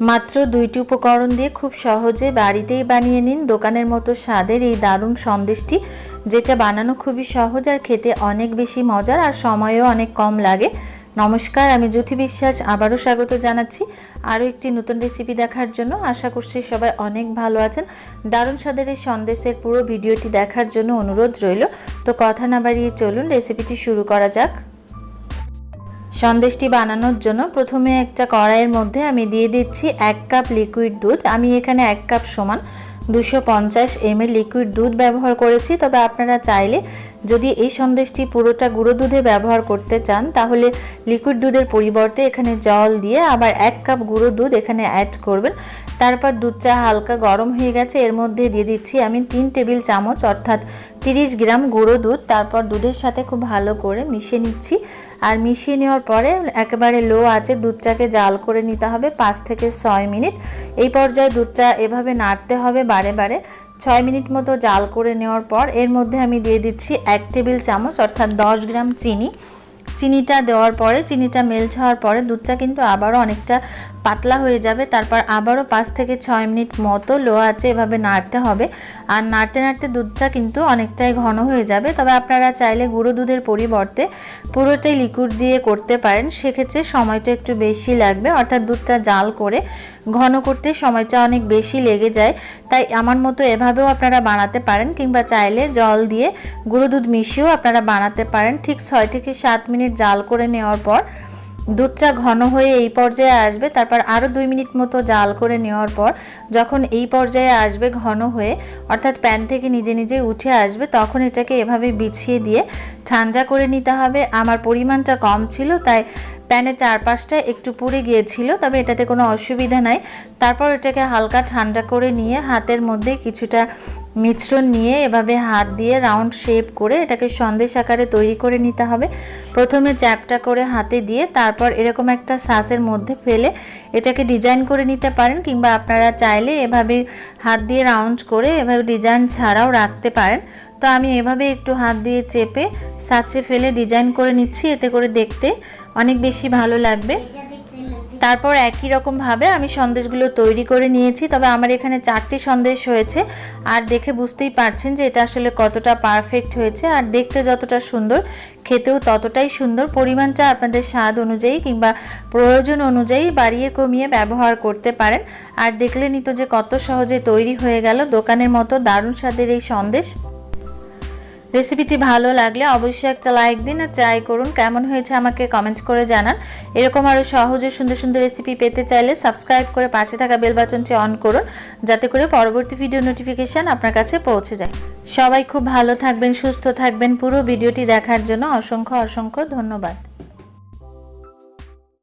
মাত্র দুইটি উপকরণ দিয়ে খুব সহজে বাড়িতেই বানিয়ে নিন। দোকানের মতো স্বাদের এই দারুণ সন্দেশটি, যেটা বানানো খুবই সহজ আর খেতে অনেক বেশি মজার আর সময়ও অনেক কম লাগে। নমস্কার, আমি জ্যোতি বিশ্বাস, আবারও স্বাগত জানাচ্ছি আরও একটি নতুন রেসিপি দেখার জন্য। আশা করছি সবাই অনেক ভালো আছেন। দারুণ স্বাদের এই সন্দেশের পুরো ভিডিওটি দেখার জন্য অনুরোধ রইল। তো কথা না বাড়িয়ে চলুন রেসিপিটি শুরু করা যাক। সন্দেশটি বানানোর জন্য প্রথমে একটা কড়াইয়ের মধ্যে আমি দিয়ে দিচ্ছি এক কাপ লিকুইড দুধ। আমি এখানে এক কাপ সমান দুশো পঞ্চাশ এমএল লিকুইড দুধ ব্যবহার করেছি। তবে আপনারা চাইলে যদি এই সন্দেশটি পুরোটা গুঁড়ো দুধে ব্যবহার করতে চান, তাহলে লিকুইড দুধের পরিবর্তে এখানে জল দিয়ে আবার এক কাপ গুঁড়ো দুধ এখানে অ্যাড করবেন। তারপর দুধ চা হালকা গরম হয়ে গেছে, এর মধ্যে দিয়ে দিচ্ছি আমি তিন টেবিল চামচ, অর্থাৎ তিরিশ গ্রাম গুঁড়ো দুধ। তারপর দুধের সাথে খুব ভালো করে মিশিয়ে নিচ্ছি। আর মিশিয়ে নেওয়ার পরে একেবারে লো আছে দুধটাকে জাল করে নিতে হবে পাঁচ থেকে ছয় মিনিট। এই পর্যায়ে দুধটা এভাবে নাড়তে হবে বারে বারে। ছয় মিনিট মতো জাল করে নেওয়ার পর এর মধ্যে আমি দিয়ে দিচ্ছি এক টেবিল চামচ, অর্থাৎ দশ গ্রাম চিনি। চিনিটা দেওয়ার পরে, চিনিটা মেল্ট হওয়ার পরে দুধটা কিন্তু আবারও অনেকটা পাতলা হয়ে যাবে, তারপর আবারও পাঁচ থেকে ছয় মিনিট মতো লো আছে এভাবে নাড়তে হবে। আর নাড়তে নাড়তে দুধটা কিন্তু অনেকটাই ঘন হয়ে যাবে। তবে আপনারা চাইলে গুঁড়ো দুধের পরিবর্তে পুরোটাই লিকুইড দিয়ে করতে পারেন। সেক্ষেত্রে সময়টা একটু বেশি লাগবে। অর্থাৎ দুধটা জাল করে ঘন করতে সময়টা অনেক বেশি লেগে যায়। তাই আমার মতো এভাবেও আপনারা বানাতে পারেন কিংবা চাইলে জল দিয়ে গুঁড়ো দুধ মিশিয়েও আপনারা বানাতে পারেন। ঠিক ছয় থেকে সাত মিনিট জাল করে নেওয়ার পর দুধটা ঘন হয়ে এই পর্যায়ে আসবে, তারপর আরও দুই মিনিট মতো জাল করে নেওয়ার পর যখন এই পর্যায়ে আসবে ঘন হয়ে, অর্থাৎ প্যান থেকে নিজে নিজে উঠে আসবে, তখন এটাকে এভাবে বিছিয়ে দিয়ে ঠান্ডা করে নিতে হবে। আমার পরিমাণটা কম ছিল, তাই প্যানের চারপাশটা একটু পুড়ে গিয়েছিল, তবে এটাতে কোনো অসুবিধা নাই। তারপর এটাকে হালকা ঠান্ডা করে নিয়ে হাতের মধ্যে কিছুটা মিশ্রণ নিয়ে এভাবে হাত দিয়ে রাউন্ড শেপ করে এটাকে সন্দেশ আকারে তৈরি করে নিতে হবে। প্রথমে চ্যাপটা করে হাতে দিয়ে তারপর এরকম একটা শ্বাসের মধ্যে ফেলে এটাকে ডিজাইন করে নিতে পারেন, কিংবা আপনারা চাইলে এভাবে হাত দিয়ে রাউন্ড করে এভাবে ডিজাইন ছাড়াও রাখতে পারেন। তো আমি এভাবে একটু হাত দিয়ে চেপে সাচে ফেলে ডিজাইন করে নিচ্ছি, এতে করে দেখতে অনেক বেশি ভালো লাগবে। তারপর একই রকমভাবে আমি সন্দেশগুলো তৈরি করে নিয়েছি, তবে আমার এখানে চারটি সন্দেশ হয়েছে। আর দেখে বুঝতেই পারছেন যে এটা আসলে কতটা পারফেক্ট হয়েছে, আর দেখতে যতটা সুন্দর, খেতেও ততটাই সুন্দর। পরিমাণটা আপনাদের স্বাদ অনুযায়ী কিংবা প্রয়োজন অনুযায়ী বাড়িয়ে কমিয়ে ব্যবহার করতে পারেন। আর দেখলেনই তো যে কত সহজে তৈরি হয়ে গেল, দোকানের মতো দারুণ স্বাদের এই সন্দেশ। রেসিপিটি ভালো লাগলে অবশ্যই একটা লাইক দিন আর ট্রাই করুন। কেমন হয়েছে আমাকে কমেন্ট করে জানান। এরকম আরও সহজ ও সুন্দর সুন্দর রেসিপি পেতে চাইলে সাবস্ক্রাইব করে পাশে থাকা বেল বাটনটি অন করুন, যাতে করে পরবর্তী ভিডিও নোটিফিকেশান আপনার কাছে পৌঁছে যায়। সবাই খুব ভালো থাকবেন, সুস্থ থাকবেন। পুরো ভিডিওটি দেখার জন্য অসংখ্য অসংখ্য ধন্যবাদ।